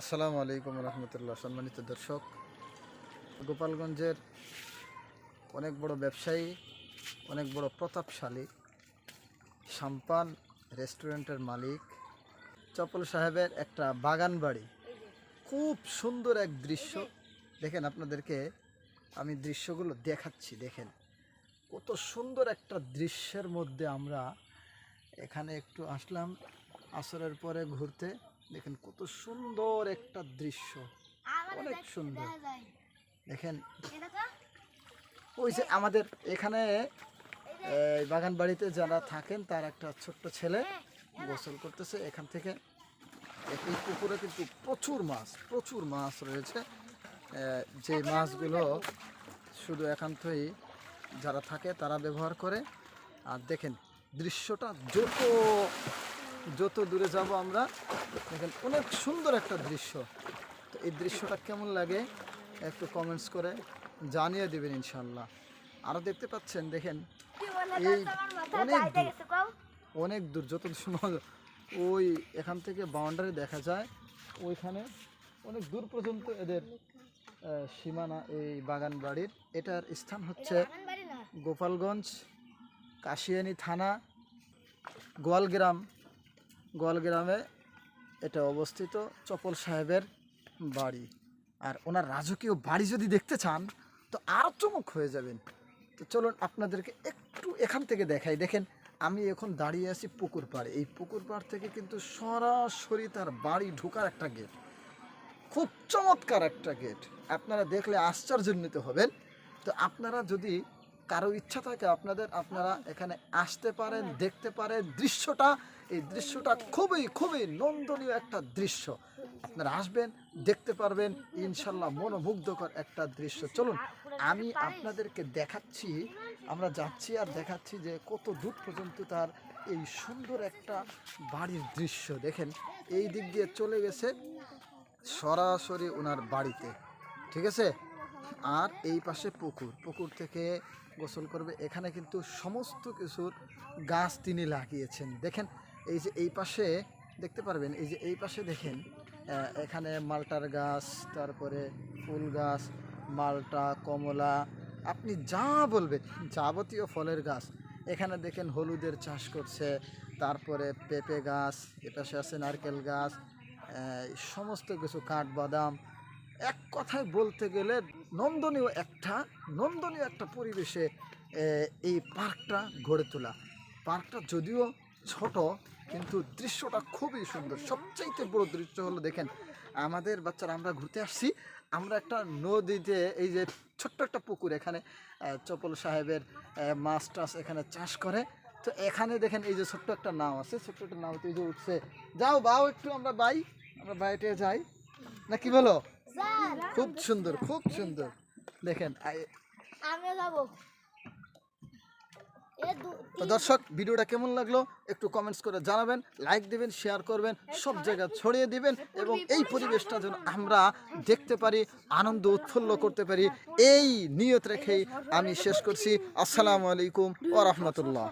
আসসালামু আলাইকুম রহমতুল্লাহ, সম্মানিত দর্শক। গোপালগঞ্জের অনেক বড় ব্যবসায়ী, অনেক বড় প্রতাপশালী, সাম্পান রেস্টুরেন্টের মালিক চপল সাহেবের একটা বাগান বাড়ি। খুব সুন্দর এক দৃশ্য। দেখেন আপনাদেরকে, আমি দৃশ্যগুলো দেখাচ্ছি, দেখেন। কত সুন্দর একটা দৃশ্যের মধ্যে আমরা এখানে একটু আসলাম, আসরের পরে ঘুরতে। দেখেন কত সুন্দর একটা দৃশ্য। অনেক সুন্দর। দেখেন ওই যে আমাদের এখানে বাগান বাড়িতে যারা থাকেন তার একটা ছোট্ট ছেলে গোসল করতেছে। এখান থেকে এই পুকুরে কিন্তু প্রচুর মাছ প্রচুর মাছ রয়েছে। যে মাছগুলো শুধু একান্তই যারা থাকে তারা ব্যবহার করে। আর দেখেন দৃশ্যটা যত যত দূরে যাব আমরা দেখেন অনেক সুন্দর একটা দৃশ্য। তো এই দৃশ্যটা কেমন লাগে একটু কমেন্টস করে জানিয়ে দেবেন ইনশাল্লাহ আরও দেখতে পাচ্ছেন দেখেন এই অনেক দূর অনেক দূর যত সময় ওই এখান থেকে বাউন্ডারি দেখা যায় ওইখানে অনেক দূর পর্যন্ত এদের সীমানা এই বাগান বাড়ির। এটার স্থান হচ্ছে গোপালগঞ্জ কাশিয়ানি থানা গোয়ালগ্রাম। গোয়ালগ্রামে এটা অবস্থিত চপল সাহেবের বাড়ি। আর ওনার রাজকীয় বাড়ি যদি দেখতে চান, তো আরও চমক হয়ে যাবেন। তো চলুন আপনাদেরকে একটু এখান থেকে দেখাই। দেখেন, আমি এখন দাঁড়িয়ে আছি পুকুর পাড়ে। এই পুকুর পাড় থেকে কিন্তু সরাসরি তার বাড়ি ঢোকার একটা গেট। খুব চমৎকার একটা গেট। আপনারা দেখলে আশ্চর্যান্বিত হবেন। তো আপনারা যদি কারও ইচ্ছা থাকে আপনাদের, আপনারা এখানে আসতে পারেন, দেখতে পারেন। দৃশ্যটা, এই দৃশ্যটা খুবই খুবই নন্দনীয় একটা দৃশ্য। আপনারা আসবেন, দেখতে পারবেন, ইনশাল্লাহ মনোমুগ্ধকর একটা দৃশ্য। চলুন, আমি আপনাদেরকে দেখাচ্ছি, আমরা যাচ্ছি আর দেখাচ্ছি যে কত দূর পর্যন্ত তার এই সুন্দর একটা বাড়ির দৃশ্য। দেখেন, এই দিক দিয়ে চলে গেছে সরাসরি ওনার বাড়িতে। ঠিক আছে? আর এই পাশে পুকুর। পুকুর থেকে গোসল করবে। এখানে কিন্তু সমস্ত কিছুর গাছ তিনি লাগিয়েছেন। দেখেন, এই যে এই পাশে, দেখতে পারবেন, এই যে এই পাশে দেখেন এখানে মালটার গাছ, তারপরে ফুল গাছ, মালটা, কমলা, আপনি যা বলবেন, যাবতীয় ফলের গাছ। এখানে দেখেন হলুদের চাষ করছে, তারপরে পেঁপে গাছ এপাশে আছে নারকেল গাছ সমস্ত কিছু কাঠবাদাম এক কথায় বলতে গেলে নন্দনীয় একটা নন্দনীয় একটা পরিবেশে এই পার্কটা গড়ে তোলা। পার্কটা যদিও ছোট, কিন্তু দৃশ্যটা খুবই সুন্দর। সবচাইতে বড় দৃশ্য হলো দেখেন, আমাদের বাচ্চারা আমরা ঘুরতে আসছি, আমরা একটা নদীতে, এই যে ছোট্ট একটা পুকুর এখানে চপল সাহেবের মাছ টাছ এখানে চাষ করে। তো এখানে দেখেন এই যে ছোট্ট একটা নাও আছে, ছোট্ট একটা নাওতে যে উঠছে। যাও, বাও, একটু আমরা বাই, আমরা বাইরে যাই। না কি বলো? খুব সুন্দর খুব সুন্দর। দেখেন দর্শক ভিডিওটা কেমন লাগল? একটু কমেন্টস করে জানাবেন লাইক দিবেন শেয়ার করবেন সব জায়গায় ছড়িয়ে দিবেন এবং এই পরিবেশটা যেন আমরা দেখতে পারি আনন্দ উৎফুল্ল করতে পারি এই নিয়ত রেখেই আমি শেষ করছি। আসসালামু আলাইকুম ও রহমতুল্লাহ।